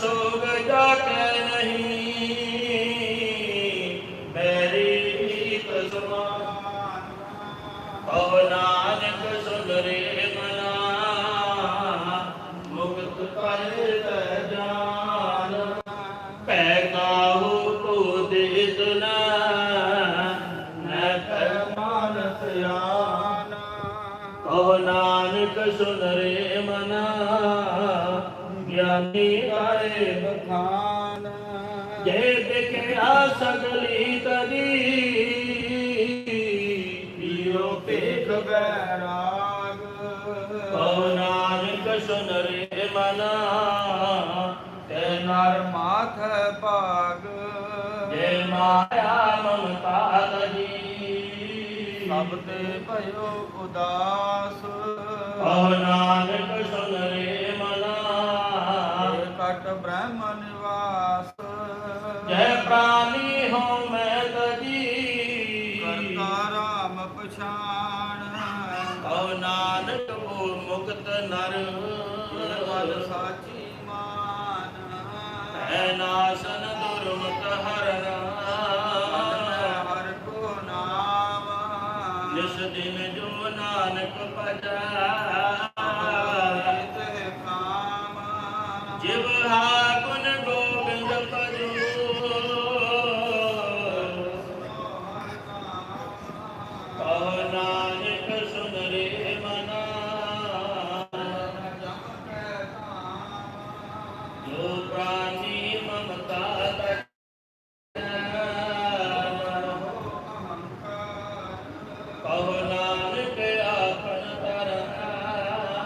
ਸੋਗ ਜਾਕੇ ਨਹੀਂ। ਮੇਰੀ ਤਸਮਾਨ ਕਹੋ ਨਾਨਕ ਸੁਨਰੇ ਮਨਾ, ਮੁਕਤ ਕਰ ਲੈ ਜਾਨ। ਪੈ ਕਾਹੂ ਕੋ ਦੇ ਦੁਨਾ ਨਾ ਕਰਮਾਨ ਸਿਆਨਾ ਕਹੋ ਨਾਨਕ ਸੁਨਰੇ ਮਨਾ ਗਿਆਨੀ ਗਾਏ ਬਖਾਨ। ਜੇ ਵਿਖਿਆ ਸਗਲੀ ਤਜੀ ਪੀਓ ਭੇਖ ਬੈਰਾਗ ਕਉ ਨਾਨਕ ਸੁਨ ਰੇ ਮਨਾ ਤੈ ਨਰ ਮਾਥ ਭਾਗ। ਜੇ ਮਾਇਆ ਮਮਤਾ ਤਜੀ ਸਭ ਤੇ ਭਇਓ ਉਦਾਸ। ਕਉ ਨਾਨਕ ਬ੍ਰਹਮ ਨਿਵਾਸ ਜੈ ਪ੍ਰਾਨੀ ਹੋ ਮੈਂ ਤਜੀ ਕਰਤਾ ਰਾਮ ਪਛਾਣ। ਕਉ ਨਾਨਕ ਹੋ ਮੁਕਤ ਨਰ। ਵਦ ਸਾਚੀ ਮਾਨ। ਹੈ ਨਾਸਨ ਦੁਰਮਤ ਹਰਨਾ ਹਰ ਕੋ ਨਾਮ। ਜਿਸ ਦਿਨ ਜੋ ਨਾਨਕ ਭਜਾ। Pablo.